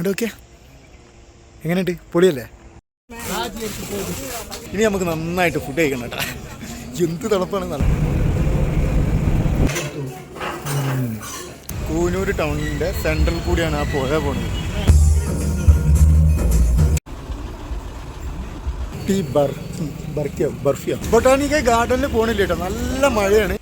അവിടെ ഓക്കെ എങ്ങനെയുണ്ട്? പൊളിയല്ലേ? ഇനി നമുക്ക് നന്നായിട്ട് ഫുഡ് കഴിക്കണം കേട്ടോ. എന്ത് തണുപ്പാണ് നല്ല കൂനൂർ ടൗണിന്റെ സെൻട്രൽ കൂടിയാണ് ആ പുഴ പോണത്. ടീ ബർഫിയോ ബൊട്ടാണിക്ക ഗാർഡനിൽ പോണില്ല കേട്ടോ നല്ല മഴയാണ്.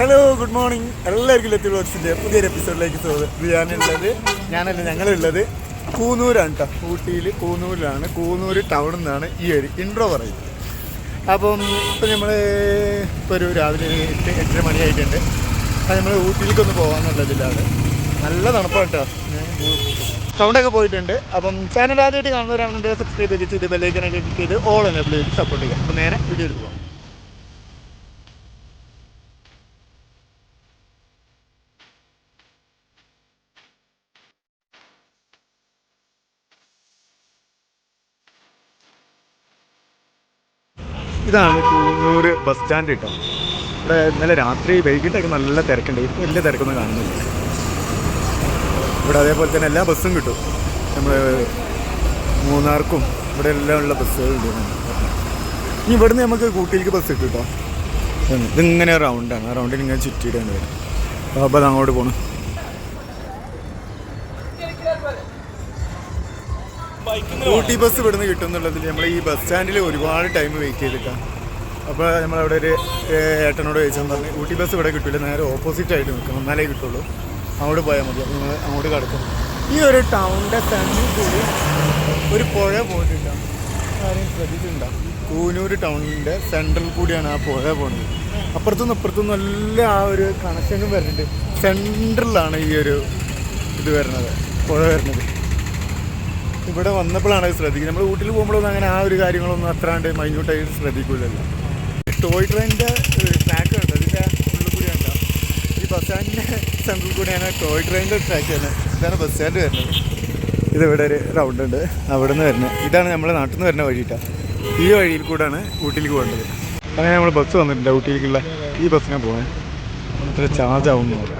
ഹലോ ഗുഡ് മോർണിംഗ് എല്ലാവർക്കും ലത്തി വ്ലോഗ്സിന്റെ പുതിയൊരു എപ്പിസോഡിലേക്ക് സ്വാഗതം. ഞാനുള്ളത് ഞാനല്ല ഞങ്ങളുള്ളത് കൂന്നൂരാണ് കേട്ടോ ഊട്ടിയിൽ കൂന്നൂരിലാണ് കൂന്നൂര് ടൗണിൽ നിന്നാണ് ഈ ഒരു ഇൻട്രോ പറയുന്നത്. അപ്പം ഇപ്പം നമ്മൾ ഇപ്പോൾ ഒരു രാവിലെ ഒരു എട്ട് എട്ടര മണിയായിട്ടുണ്ട്. അപ്പം നമ്മൾ ഊട്ടിയിലേക്കൊന്ന് പോകാമെന്നുള്ളതിലാണ് നല്ല തണുപ്പാണ് കേട്ടോ സൗണ്ടൊക്കെ പോയിട്ടുണ്ട്. അപ്പം ചാനൽ ആദ്യമായിട്ട് കാണുന്നവരാണെങ്കിൽ സബ്സ്ക്രൈബ് ചെയ്ത് ബെല്ലൈക്കനൊക്കെ ക്ലിക്ക് ചെയ്ത് ഓൾ എന്നെ സപ്പോർട്ട് ചെയ്യുക. അപ്പോൾ നേരെ വീഡിയോ പോകാം ഇതാണ് കൂന്നൂർ ബസ് സ്റ്റാൻഡ് കേട്ടോ. ഇവിടെ ഇന്നലെ രാത്രി വൈകിട്ടൊക്കെ നല്ല തിരക്കുണ്ട്. ഇപ്പോൾ വലിയ തിരക്കൊന്നും കാണുന്നില്ല. ഇവിടെ അതേപോലെ തന്നെ എല്ലാ ബസ്സും കിട്ടും. നമ്മൾ മൂന്നാർക്കും ഇവിടെ എല്ലാം ഉള്ള ബസ്സുകളുണ്ട് ഇനി ഇവിടുന്ന് നമുക്ക് കൂട്ടിയിലേക്ക് ബസ് കിട്ടും കേട്ടോ. ഇതിങ്ങനെ റൗണ്ടാണ് ആ റൗണ്ടിൽ ഇങ്ങനെ ചുറ്റിയിട്ടാണ് വരും അപ്പോൾ അത് അങ്ങോട്ട് പോകണം ഊട്ടി ബസ് ഇവിടുന്ന് കിട്ടും എന്നുള്ളതിൽ നമ്മൾ ഈ ബസ് സ്റ്റാൻഡിൽ ഒരുപാട് ടൈം വെയിറ്റ് ചെയ്തിട്ടാണ് അപ്പോൾ നമ്മളവിടെ ഒരു ഏട്ടനോട് ചോദിച്ചാൽ പറഞ്ഞു ഊട്ടി ബസ് ഇവിടെ കിട്ടില്ല നേരെ ഓപ്പോസിറ്റ് ആയിട്ട് നിൽക്കണം എന്നാലേ കിട്ടുള്ളൂ. അങ്ങോട്ട് പോയാൽ മതി നിങ്ങൾ അങ്ങോട്ട് കിടക്കും. ഈ ഒരു ടൗണിന്റെ തന്നെ കൂടി ഒരു പുഴ പോയിട്ടുണ്ടാവും ആരെയും ശ്രദ്ധിച്ചിട്ടുണ്ടാവും കൂനൂർ ടൗണിന്റെ സെൻട്രൽ കൂടിയാണ് ആ പുഴ പോകുന്നത് അപ്പുറത്തുനിന്ന് അപ്പുറത്തുനിന്ന് നല്ല ആ ഒരു കണക്ഷനും വരുന്നുണ്ട്. സെൻട്രലാണ് ഈ ഒരു ഇത് വരുന്നത് പുഴ വരുന്നത്. ഇവിടെ വന്നപ്പോഴാണ് അത് ശ്രദ്ധിക്കുന്നത്. നമ്മൾ ഊട്ടിൽ പോകുമ്പോഴൊന്നും അങ്ങനെ ആ ഒരു കാര്യങ്ങളൊന്നും അത്രാണ്ട് മൈന്യൂട്ടായിട്ട് ശ്രദ്ധിക്കില്ലല്ലോ ടോയ് ട്രെയിനിന്റെ ട്രാക്ക് ഉണ്ട് അതിന്റെ ഉള്ളിൽ കൂടി ഉണ്ടോ ഈ ബസ് സ്റ്റാൻഡിന്റെ സെൻട്രൽ കൂടിയാണ് ടോയ് ട്രെയിനിന്റെ ട്രാക്ക് തന്നെ ഇതാണ് ബസ് സ്റ്റാൻഡ് വരുന്നത്. ഇതിവിടെ ഒരു റൗണ്ട് ഉണ്ട്. അവിടെ നിന്ന് വരുന്നത്. ഇതാണ് നമ്മുടെ നാട്ടിൽ നിന്ന് വരുന്ന വഴിയിട്ടാണ് ഈ വഴിയിൽ കൂടാണ് ഊട്ടിയിലേക്ക് പോകേണ്ടത്. അങ്ങനെ നമ്മൾ ബസ് വന്നിട്ടുണ്ട്. ഊട്ടിയിലേക്കുള്ള ഈ ബസ്സിനാണ് പോകാൻ അത്ര ചാർജ് ആവും എന്ന് നോക്കാം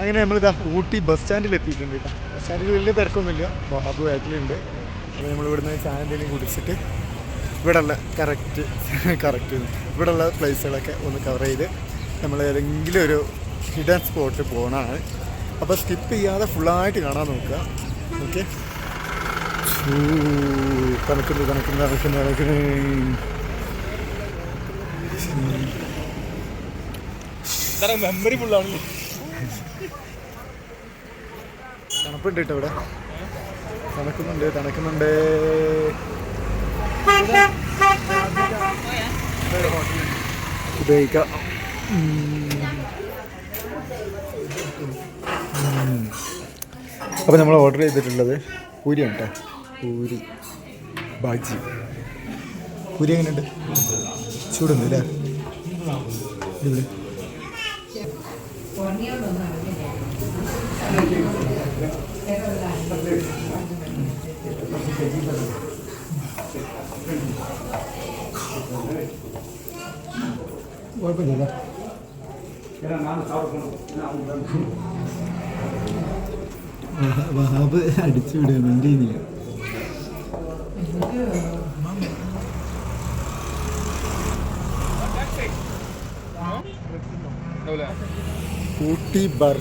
അങ്ങനെ നമ്മളിതാ ഊട്ടി ബസ് സ്റ്റാൻഡിൽ എത്തിയിട്ടുണ്ട് കേട്ടോ ബസ് സ്റ്റാൻഡിൽ വലിയ തിരക്കൊന്നുമില്ല. ബാബു ബാക്കിലുണ്ട് അപ്പോൾ നമ്മൾ ഇവിടുന്ന് ചായ എന്തെങ്കിലും കുടിച്ചിട്ട് ഇവിടെയുള്ള കറക്റ്റ് കറക്റ്റ് ഇവിടെയുള്ള പ്ലേസുകളൊക്കെ ഒന്ന് കവർ ചെയ്ത് നമ്മൾ ഏതെങ്കിലും ഒരു ഹിഡൻ സ്പോട്ട് പോകണമാണ് അപ്പോൾ സ്കിപ്പ് ചെയ്യാതെ ഫുള്ളായിട്ട് കാണാൻ നോക്കുക. ഓക്കെ കണക്കുന്നു തണുക്കുന്നു തണുക്കുന്നു തണുക്കുന്നു മെമ്മറി ഫുള്ളാണ് തണുപ്പുണ്ട് ഇവിടെ. തണുക്കുന്നുണ്ട് തണുക്കുന്നുണ്ട്. ഉപയോഗിക്കാം. അപ്പോൾ നമ്മൾ ഓർഡർ ചെയ്തിട്ടുള്ളത് പൂരിയാണ് കേട്ടോ പൂരി. ബാജി പൂരി എങ്ങനെയുണ്ട്? ചൂടുണ്ട് അല്ലേ അടിപൊളി. കുഴപ്പമില്ല വഹാബ് അടിച്ചു വിടുക മെയിൻ ചെയ്യുന്നില്ല. ഊട്ടി ബർ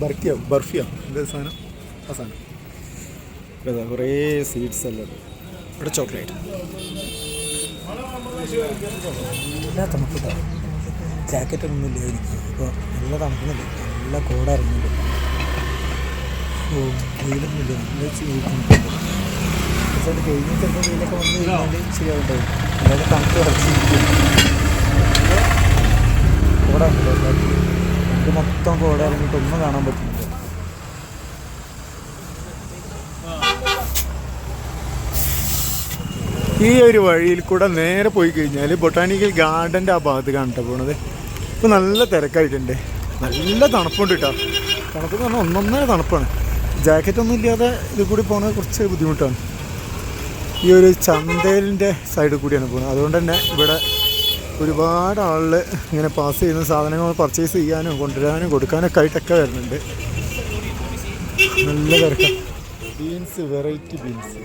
ബർക്കിയോ? ബർഫിയോ? എന്താ സാധനം? ആ സാധനം. ഇവിടെ കുറേ സ്വീറ്റ്സ് എല്ലാം ഉണ്ട്. ഇവിടെ ചോക്ലേറ്റ് നല്ല തണുപ്പിട്ടാണ് ജാക്കറ്റ് ഒന്നും ഇല്ല എനിക്ക്. ഇപ്പോൾ നല്ല തണുപ്പുന്നില്ല നല്ല കോട ഇറങ്ങുന്നുണ്ട് ഓ വെയിലൊന്നുമില്ല നല്ല ചൂടുന്നുണ്ട് പക്ഷേ അത് കഴിഞ്ഞ് ചിലപ്പോൾ വെയിലൊക്കെ വന്നു കഴിഞ്ഞാൽ ശരിയാവുണ്ടാവും അതായത് തണുപ്പ് ഇറച്ചിരിക്കും കോട ഉണ്ടല്ലോ നമുക്ക് മൊത്തം കോട ഇറങ്ങിയിട്ട് ഒന്നും കാണാൻ പറ്റുന്നില്ല ഈ ഒരു വഴിയിൽ കൂടെ നേരെ പോയി കഴിഞ്ഞാൽ ബൊട്ടാണിക്കൽ ഗാർഡന്റെ ആ ഭാഗത്ത് കണ്ടിട്ട് പോണത്. ഇപ്പോൾ നല്ല തിരക്കായിട്ടുണ്ട്. നല്ല തണുപ്പുണ്ട് കേട്ടോ തണുപ്പ് എന്ന് പറഞ്ഞാൽ ഒന്നൊന്നര തണുപ്പാണ്. ജാക്കറ്റ് ഒന്നും ഇല്ലാതെ ഇത് കൂടി പോകുന്നത് കുറച്ച് ബുദ്ധിമുട്ടാണ്. ഈ ഒരു ചന്തേലിന്റെ സൈഡിൽ കൂടിയാണ് പോകുന്നത് അതുകൊണ്ട് തന്നെ ഇവിടെ ഒരുപാട് ആളുകൾ ഇങ്ങനെ പാസ് ചെയ്യുന്ന സാധനങ്ങൾ പർച്ചേസ് ചെയ്യാനും കൊണ്ടുവരാനും കൊടുക്കാനൊക്കെ ആയിട്ടൊക്കെ വരുന്നുണ്ട്. നല്ല തിരക്കാണ് ബീൻസ് വെറൈറ്റി ബീൻസ്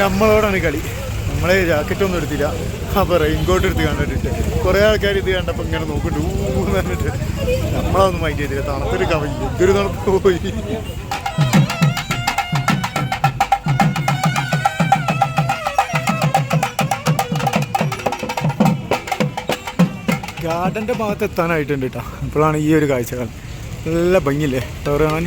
നമ്മളോടാണ് കളി. നമ്മളെ ജാക്കറ്റ് ഒന്നും എടുത്തില്ല. അപ്പോൾ റെയിൻകോട്ട് എടുത്ത് കണ്ടിട്ട്. കുറേ ആൾക്കാർ ഇത് കണ്ടപ്പോൾ ഇങ്ങനെ നോക്കിട്ട് ഊന്ന് പറഞ്ഞിട്ട്. നമ്മളതൊന്നും മൈൻഡ് ചെയ്തില്ല. തണുത്തൊരു കവി. എന്തൊരു തണുപ്പ് പോയി. ഗാർഡന്റെ ഭാഗത്ത് എത്താനായിട്ടുണ്ട് കേട്ടോ അപ്പോഴാണ് ഈ ഒരു കാഴ്ചകൾ നല്ല ഭംഗിയില്ലേ? വേറെ കാണാൻ?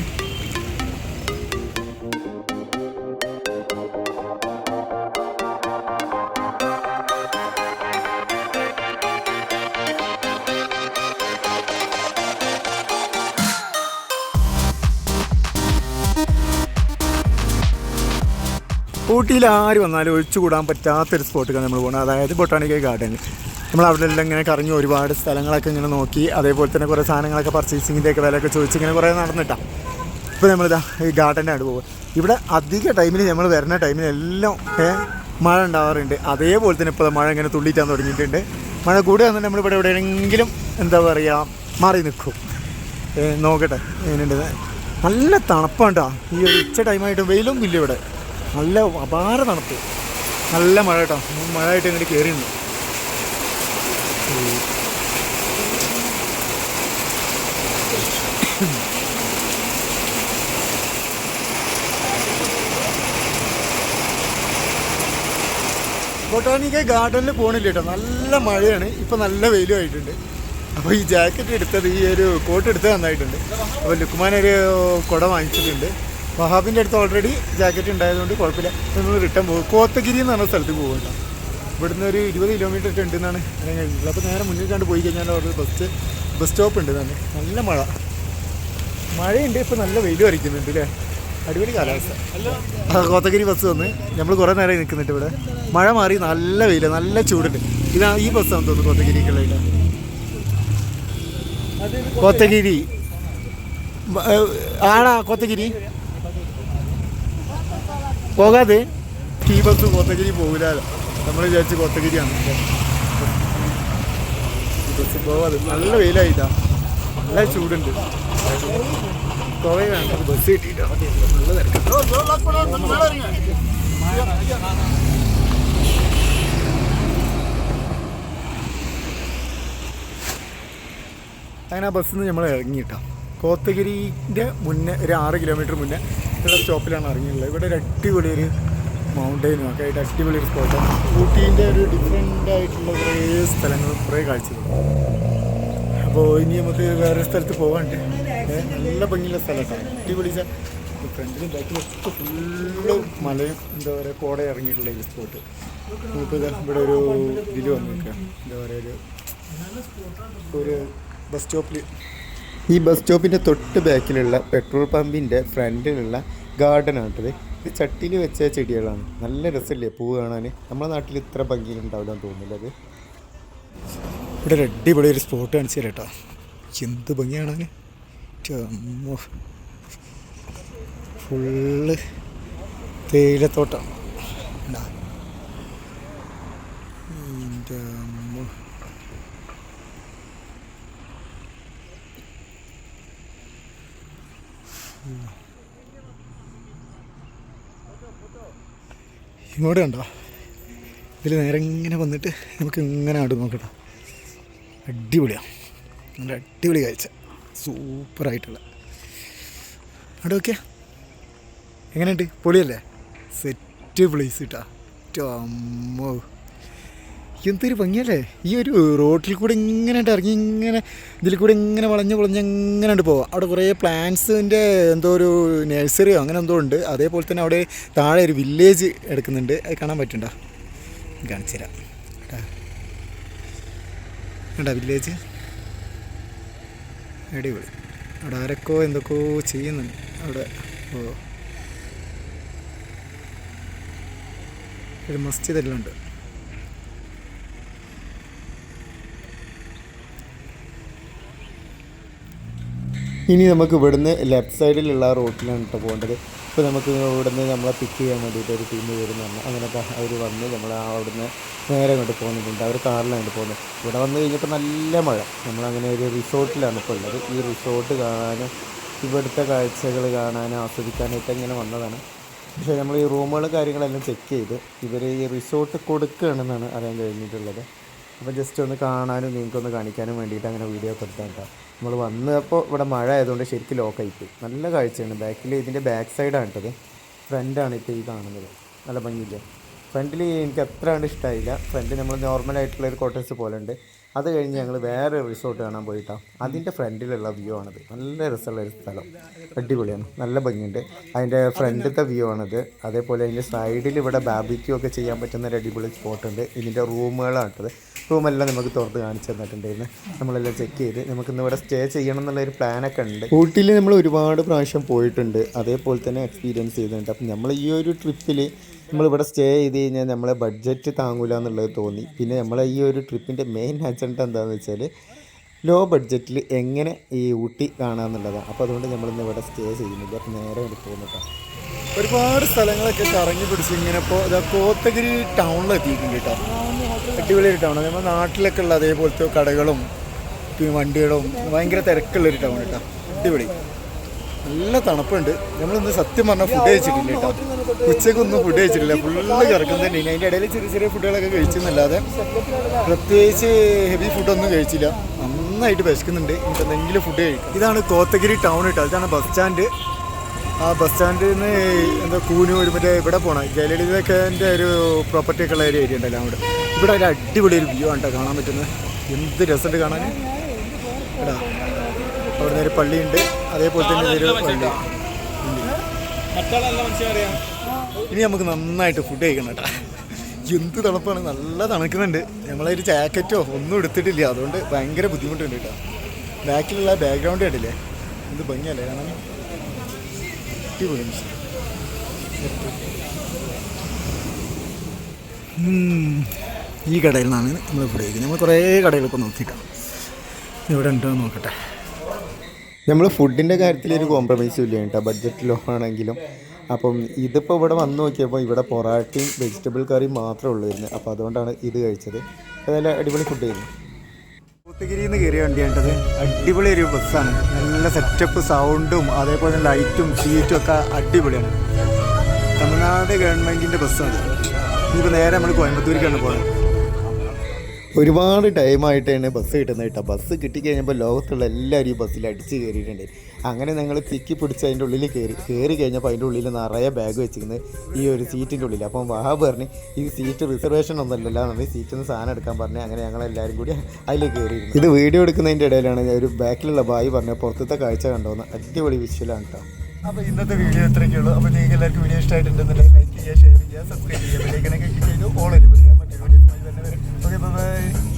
ഊട്ടിയിൽ ആര് വന്നാലും ഒഴിച്ചുകൂടാൻ പറ്റാത്തൊരു സ്പോട്ടിലാണ് നമ്മൾ പോകുന്നത് അതായത് ബൊട്ടാണിക്കൽ ഗാർഡൻ. നമ്മൾ അവിടെ എല്ലാം ഇങ്ങനെ കറങ്ങി ഒരുപാട് സ്ഥലങ്ങളൊക്കെ ഇങ്ങനെ നോക്കി അതേപോലെ തന്നെ കുറേ സാധനങ്ങളൊക്കെ പർച്ചേസിങ്ങിന്റെ ഒക്കെ വിലയൊക്കെ ചോദിച്ച് ഇങ്ങനെ കുറേ നടന്നിട്ടാണ് ഇപ്പോൾ നമ്മളിതാ ഈ ഗാർഡനാണ് പോകുക ഇവിടെ അധിക ടൈമിൽ നമ്മൾ വരുന്ന ടൈമിലെല്ലാം മഴ ഉണ്ടാവാറുണ്ട്. അതേപോലെ തന്നെ ഇപ്പോൾ മഴ ഇങ്ങനെ തുള്ളിറ്റാൻ തുടങ്ങിയിട്ടുണ്ട്. മഴ കൂടെ വന്നിട്ട് നമ്മളിവിടെ എവിടെയെങ്കിലും എന്താ പറയുക മാറി നിൽക്കും നോക്കട്ടെ എങ്ങനെയുണ്ട്? നല്ല തണുപ്പാണ് കേട്ടോ ഈ ഒരു ഉച്ച ടൈമായിട്ട് വെയിലും ഇല്ല ഇവിടെ. നല്ല അപാര തണുപ്പ്. നല്ല മഴ കേട്ടോ. മഴ ആയിട്ട് ഇങ്ങോട്ട് കയറിയുണ്ട് ബൊട്ടാനിക്കൽ ഗാർഡനിൽ പോകണില്ല കേട്ടോ. നല്ല മഴയാണ്. ഇപ്പം നല്ല വെയിലും ആയിട്ടുണ്ട്. അപ്പോൾ ഈ ജാക്കറ്റ് എടുത്തത് ഈ ഒരു കോട്ട് എടുത്തത് നന്നായിട്ടുണ്ട്. അപ്പോൾ ലുക്കുമാൻ ഒരു കുട വാങ്ങിച്ചിട്ടുണ്ട്. വഹാബിന്റെ അടുത്ത് ഓൾറെഡി ജാക്കറ്റ് ഉണ്ടായതുകൊണ്ട് കുഴപ്പമില്ല. ഒന്ന് റിട്ടേൺ പോകും. കോത്തഗിരി എന്ന് പറഞ്ഞ സ്ഥലത്ത് പോകുന്നുണ്ടോ ഇവിടുന്ന് ഒരു ഇരുപത് കിലോമീറ്റർ ഒക്കെ ഉണ്ടെന്നാണ് അറിയാൻ കഴിഞ്ഞിട്ടുള്ളത് അപ്പോൾ നേരെ മുന്നിൽ കണ്ട് പോയി കഴിഞ്ഞാൽ അവിടെ ബസ് ബസ് സ്റ്റോപ്പ് ഉണ്ട് തന്നെ നല്ല മഴ. മഴയുണ്ട് ഇപ്പോൾ നല്ല വെയിൽ വരയ്ക്കുന്നുണ്ട് അല്ലേ? അടിപൊളി കാലാവസ്ഥ. കോത്തഗിരി ബസ് വന്ന് നമ്മൾ കുറേ നേരം നിൽക്കുന്നുണ്ട് ഇവിടെ. മഴ മാറി നല്ല വെയില നല്ല ചൂടുണ്ട്. ഇതാ ഈ ബസ്സാണെന്ന് തോന്നുന്നു കോത്തഗിരിക്കുള്ള കോത്തഗിരി. ആണാ കോത്തഗിരി. പോകാതെ ഈ ബസ് കോത്തഗിരി പോകില്ല. നമ്മൾ വിചാരിച്ച് കോത്തഗിരിയാണ്. പോകാതെ നല്ല വെയിലായിട്ടാ. നല്ല ചൂടുണ്ട്. ബസ് തിരക്ക്. അങ്ങനെ ആ ബസ്സിൽ നിന്ന് നമ്മൾ ഇറങ്ങിയിട്ടാ. കോത്തഗിരിന്റെ മുന്നേ ഒരു ആറ് കിലോമീറ്റർ മുന്നേ ഉള്ള സ്റ്റോപ്പിലാണ് ഇറങ്ങിയിട്ടുള്ളത്. ഇവിടെ ഒരു അടിപൊളി ഒരു മൗണ്ടൈനും ഒക്കെ ആയിട്ട് അടിപൊളി ഒരു സ്പോട്ടാണ് ഊട്ടീന്റെ ഒരു ഡിഫറെന്റ് ആയിട്ടുള്ള കുറേ സ്ഥലങ്ങളും കുറേ കാഴ്ചകളും അപ്പോൾ ഇനി നമുക്ക് വേറെ സ്ഥലത്ത് പോകാണ്ട് നല്ല ഭംഗിയുള്ള സ്ഥലത്താണ് അടിപൊളി ഫ്രണ്ടിലും ബാക്കിലും ഒക്കെ ഫുള്ള് മലയും എന്താ പറയുക കോട ഇറങ്ങിയിട്ടുള്ള ഈ സ്പോട്ട് നമുക്ക് ഇവിടെ ഒരു ഇതിൽ വന്നിരിക്കുക എന്താ പറയുക ഒരു ഒരു ബസ് സ്റ്റോപ്പിൽ ഈ ബസ് സ്റ്റോപ്പിന്റെ തൊട്ട് ബാക്കിലുള്ള പെട്രോൾ പമ്പിന്റെ ഫ്രണ്ടിലുള്ള ഗാർഡനാണിട്ടത് ഇത് ചട്ടിയിൽ വെച്ച ചെടികളാണ്. നല്ല രസമല്ലേ? പൂ കാണാൻ നമ്മുടെ നാട്ടിൽ ഇത്ര ഭംഗിയിലുണ്ടാവില്ല എന്ന് തോന്നുന്നില്ല അത്. ഇവിടെ ഒരു അടിപൊളി ഒരു സ്പോട്ട് കാണിച്ചു കേട്ടോ. എന്ത് ഭംഗിയാണ് ഫുള്ള് തേയിലത്തോട്ടം. ഇണ്ടാ. എന്റെ അമ്മോ. ഇങ്ങോട്ട് കണ്ടോ? ഇതിൽ നേരെ ഇങ്ങനെ വന്നിട്ട് നമുക്ക് ഇങ്ങനെ അങ്ങോട്ട് നോക്കട്ടോ. അടിപൊളിയാണ് നല്ല അടിപൊളി കാഴ്ച. സൂപ്പറായിട്ടുള്ള. അവിടെ ഓക്കെ എങ്ങനെയുണ്ട്? പൊളിയല്ലേ? സെറ്റ് പ്ലേസ് കിട്ടാ അമ്മോ. എന്തൊരു ഭംഗിയല്ലേ? ഈ ഒരു റോട്ടിൽ കൂടെ ഇങ്ങനെ ഇറങ്ങി ഇങ്ങനെ ഇതിൽ കൂടെ ഇങ്ങനെ വളഞ്ഞ് വളഞ്ഞ് ഇങ്ങനെ ഉണ്ട് പോവാം. അവിടെ കുറേ പ്ലാന്റ്സിന്റെ എന്തോ ഒരു നഴ്സറിയോ അങ്ങനെ എന്തോ ഉണ്ട്. അതേപോലെ തന്നെ അവിടെ താഴെ ഒരു വില്ലേജ് എടുക്കുന്നുണ്ട്. അത് കാണാൻ പറ്റുണ്ടോ കാണിച്ചു തരാം. കേട്ടാ വില്ലേജ്. അടിപൊളി. അവിടെ ആരൊക്കെയോ എന്തൊക്കെയോ ചെയ്യുന്നുണ്ട്. അവിടെ ഓ. ഒരു മസ്ജിദ് എല്ലാം ഉണ്ട്. ഇനി നമുക്ക് ഇവിടുന്ന് ലെഫ്റ്റ് സൈഡിലുള്ള റോട്ടിലാണ് കേട്ടോ പോകേണ്ടത്. അപ്പോൾ നമുക്ക് ഇവിടുന്ന് നമ്മളെ പിക്ക് ചെയ്യാൻ വേണ്ടിയിട്ട് ഒരു ടീം വരുന്നുണ്ട് അങ്ങനെ അവർ വന്ന് നമ്മൾ അവിടുന്ന് നേരെ അങ്ങോട്ട് പോകുന്നുണ്ട്. അവർ കാറിലാണ് പോകുന്നത്. ഇവിടെ വന്ന് കഴിഞ്ഞപ്പോൾ നല്ല മഴ. നമ്മളങ്ങനെ ഒരു റിസോർട്ടിലാണ് ഇപ്പോൾ ഉള്ളത്. ഈ റിസോർട്ട് കാണാനും ഇവിടുത്തെ കാഴ്ചകൾ കാണാനും ആസ്വദിക്കാനായിട്ട് ഇങ്ങനെ വന്നതാണ്. പക്ഷേ നമ്മൾ ഈ റൂമുകളും കാര്യങ്ങളെല്ലാം ചെക്ക് ചെയ്ത് ഇവർ ഈ റിസോർട്ട് കൊടുക്കുകയാണെന്നാണ് അറിയാൻ കഴിഞ്ഞിട്ടുള്ളത്. അപ്പോൾ ജസ്റ്റ് ഒന്ന് കാണാനും നിങ്ങൾക്കൊന്ന് കാണിക്കാനും വേണ്ടിയിട്ട് അങ്ങനെ വീഡിയോ ഒക്കെ എടുത്താൽ കേട്ടോ. നമ്മൾ വന്നപ്പോൾ ഇവിടെ മഴ ആയതുകൊണ്ട് ശരിക്കും ലോക്കായിപ്പോയി നല്ല കാഴ്ചയാണ്. ബാക്കിൽ ഇതിന്റെ ബാക്ക് സൈഡാണ് കേട്ടത്. ഫ്രണ്ടാണ് ഇപ്പോൾ ഈ കാണുന്നത്. നല്ല ഭംഗിയില്ലേ? ഫ്രണ്ടിൽ എനിക്ക് അത്ര ഇഷ്ടമായില്ല ഫ്രണ്ട് നമ്മൾ നോർമൽ ആയിട്ടുള്ള ഒരു കോട്ടേഴ്സ് പോലെ ഉണ്ട്. അത് കഴിഞ്ഞ് ഞങ്ങൾ വേറെ റിസോർട്ട് കാണാൻ പോയിട്ടാണ് അതിന്റെ ഫ്രണ്ടിലുള്ള വ്യൂ ആണത്. നല്ല രസമുള്ള ഒരു സ്ഥലം. അടിപൊളിയാണ്. നല്ല ഭംഗിയുണ്ട്. അതിന്റെ ഫ്രണ്ടിലത്തെ വ്യൂ ആണത്. അതേപോലെ അതിന്റെ സൈഡിൽ ഇവിടെ ബാബിക്യൂ ഒക്കെ ചെയ്യാൻ പറ്റുന്ന ഒരു അടിപൊളി സ്പോട്ട് ഉണ്ട്. ഇതിന്റെ റൂമുകളാണിട്ടത്. റൂമെല്ലാം നമുക്ക് തുറന്ന് കാണിച്ചു തന്നിട്ടുണ്ടായിരുന്നു. നമ്മളെല്ലാം ചെക്ക് ചെയ്ത് നമുക്ക് ഇന്ന് ഇവിടെ സ്റ്റേ ചെയ്യണം എന്നുള്ളൊരു പ്ലാനൊക്കെ ഉണ്ട്. ഊട്ടിയിൽ നമ്മൾ ഒരുപാട് പ്രാവശ്യം പോയിട്ടുണ്ട്. അതേപോലെ തന്നെ എക്സ്പീരിയൻസ് ചെയ്തിട്ടുണ്ട്. അപ്പം നമ്മൾ ഈ ഒരു ട്രിപ്പിൽ നമ്മളിവിടെ സ്റ്റേ ചെയ്ത് കഴിഞ്ഞാൽ നമ്മളെ ബഡ്ജറ്റ് താങ്ങൂല എന്നുള്ളത് തോന്നി. പിന്നെ നമ്മളെ ഈ ഒരു ട്രിപ്പിന്റെ മെയിൻ അജണ്ട എന്താണെന്ന് വെച്ചാൽ ലോ ബഡ്ജറ്റിൽ എങ്ങനെ ഈ ഊട്ടി കാണാമെന്നുള്ളതാണ് അപ്പോൾ അതുകൊണ്ട് നമ്മളിന്ന് ഇവിടെ സ്റ്റേ ചെയ്യുന്നില്ല. നേരെ ഇവിടെ പോകുന്നുട്ടോ ഒരുപാട് സ്ഥലങ്ങളൊക്കെ കറങ്ങി പിടിച്ച് ഇങ്ങനെ ഇപ്പോൾ ഇതാ കോത്തഗിരി ടൗണിലെത്തിയിട്ടുണ്ട് കേട്ടോ അടിപൊളി ഒരു ടൗൺ നമ്മുടെ നാട്ടിലൊക്കെ ഉള്ള അതേപോലത്തെ കടകളും പിന്നെ വണ്ടികളും ഭയങ്കര തിരക്കുള്ളൊരു ടൗൺ കേട്ടോ അടിപൊളി. നല്ല തണുപ്പുണ്ട്. നമ്മളിന്ന് സത്യം പറഞ്ഞാൽ ഫുഡ് കഴിച്ചിട്ടില്ല കേട്ടോ. ഉച്ചക്കൊന്നും ഫുഡ് കഴിച്ചിട്ടില്ല. ഫുള്ള് കിടക്കും തന്നെ അതിന്റെ ഇടയിൽ ചെറിയ ചെറിയ ഫുഡുകളൊക്കെ കഴിച്ചെന്നല്ലാതെ പ്രത്യേകിച്ച് ഹെവി ഫുഡൊന്നും കഴിച്ചില്ല. നന്നായിട്ട് വിശക്കുന്നുണ്ട്. ഇനി എന്തെങ്കിലും ഫുഡ് കഴിക്കും. ഇതാണ് കോത്തഗിരി ടൗൺ കേട്ടോ. ഇതാണ് ബസ് സ്റ്റാൻഡ് ആ ബസ് സ്റ്റാൻഡിൽ നിന്ന് എന്താ കൂനൂർ മറ്റേ ഇവിടെ പോകണം ജയലളിതന്റെ ഒരു പ്രോപ്പർട്ടി ഒക്കെ ഉള്ള ഒരു ഏരിയ ഉണ്ടല്ലോ അവിടെ. ഇവിടെ ഒരു അടിപൊളി ഒരു വ്യൂ ആണ് കേട്ടോ കാണാൻ പറ്റുന്നത്. എന്ത് രസമുണ്ട് കാണാൻ. അവിടെ നിന്ന് ഒരു പള്ളിയുണ്ട്. അതേപോലെ തന്നെ ഇനി നമുക്ക് നന്നായിട്ട് ഫുഡ് കഴിക്കണം കേട്ടോ. എന്ത് തണുപ്പാണ്. നല്ല തണുക്കുന്നുണ്ട്. നമ്മളൊരു ജാക്കറ്റോ ഒന്നും എടുത്തിട്ടില്ല. അതുകൊണ്ട് ഭയങ്കര ബുദ്ധിമുട്ടുണ്ട് കേട്ടോ. ബാക്കിലുള്ള ബാക്ക്ഗ്രൗണ്ട് കണ്ടില്ലേ? എന്ത് ഭംഗിയല്ലേ കാരണം അടിപൊളി. ഈ കടയിൽ നിന്നാണ് നമ്മൾ ഫുഡ് കഴിക്കുന്നത്. നമ്മൾ കുറേ കടകളിപ്പോൾ നോക്കിയിട്ടാണ് ഇവിടെ ഉണ്ടോ നോക്കട്ടെ. നമ്മൾ ഫുഡിന്റെ കാര്യത്തിൽ ഒരു കോംപ്രമൈസും ഇല്ല കേട്ടോ. ബഡ്ജറ്റ് ലോ ആണെങ്കിലും. അപ്പം ഇതിപ്പോൾ ഇവിടെ വന്ന് നോക്കിയപ്പോൾ ഇവിടെ പൊറാട്ടയും വെജിറ്റബിൾ കറിയും മാത്രമേ ഉള്ളായിരുന്നു അപ്പോൾ അതുകൊണ്ടാണ് ഇത് കഴിച്ചത്. അതല്ല അടിപൊളി ഫുഡ് ആയിരുന്നു. കോത്തഗിരിയിൽ നിന്ന് കയറിയ വണ്ടിയാണ്ടത് അടിപൊളി ഒരു ബസ്സാണ് നല്ല സെറ്റപ്പ് സൗണ്ടും അതേപോലെ ലൈറ്റും സീറ്റും ഒക്കെ അടിപൊളിയാണ്. തമിഴ്നാട് ഗവൺമെന്റിന്റെ ബസ്സാണ് ഇനിയിപ്പോൾ നേരെ നമ്മൾ കോയമ്പത്തൂരിക്കാണ് പോകുന്നത് ഒരുപാട് ടൈമായിട്ടാണ് ബസ് കിട്ടുന്നത് കേട്ടോ. ബസ് കിട്ടിക്കഴിഞ്ഞപ്പോൾ ലോകത്തുള്ള എല്ലാവരും ഈ ബസ്സിൽ അടിച്ച് കയറിയിട്ടുണ്ട്. അങ്ങനെ ഞങ്ങൾ തിക്കി പിടിച്ച് അതിന്റെ ഉള്ളിൽ കയറി കയറി കഴിഞ്ഞപ്പോൾ അതിന്റെ ഉള്ളിൽ നിറയെ ബാഗ് വെച്ചിരുന്നത് ഈ ഒരു സീറ്റിന്റെ ഉള്ളിൽ അപ്പം വാഹ പറഞ്ഞ് ഈ സീറ്റ് റിസർവേഷൻ ഒന്നുമല്ലല്ലോ നമ്മൾ സീറ്റിൽ നിന്ന് സാധനം എടുക്കാൻ പറഞ്ഞ് അങ്ങനെ ഞങ്ങൾ എല്ലാവരും കൂടി അതിൽ കയറിയിരുന്നു. ഇത് വീഡിയോ എടുക്കുന്നതിന്റെ ഇടയിലാണ് ഒരു ബാക്കിലുള്ള ബായി പറഞ്ഞ പുറത്തത്തെ കാഴ്ച കണ്ടോന്ന്. അടിപൊളി വിഷ്വലാണ് കേട്ടോ അപ്പോൾ ഇന്നത്തെ വീഡിയോ ഇത്രയൊക്കെ ഉള്ളൂ അപ്പോൾ നിങ്ങൾക്ക് എല്ലാവർക്കും വീഡിയോ ഇഷ്ടമായിട്ടുണ്ടെന്നുണ്ടെങ്കിൽ ലൈക്ക് ചെയ്യുക ഷെയർ ചെയ്യുക സബ്സ്ക്രൈബ് ചെയ്യുക ബെല്ലൈക്കനൊക്കെ away.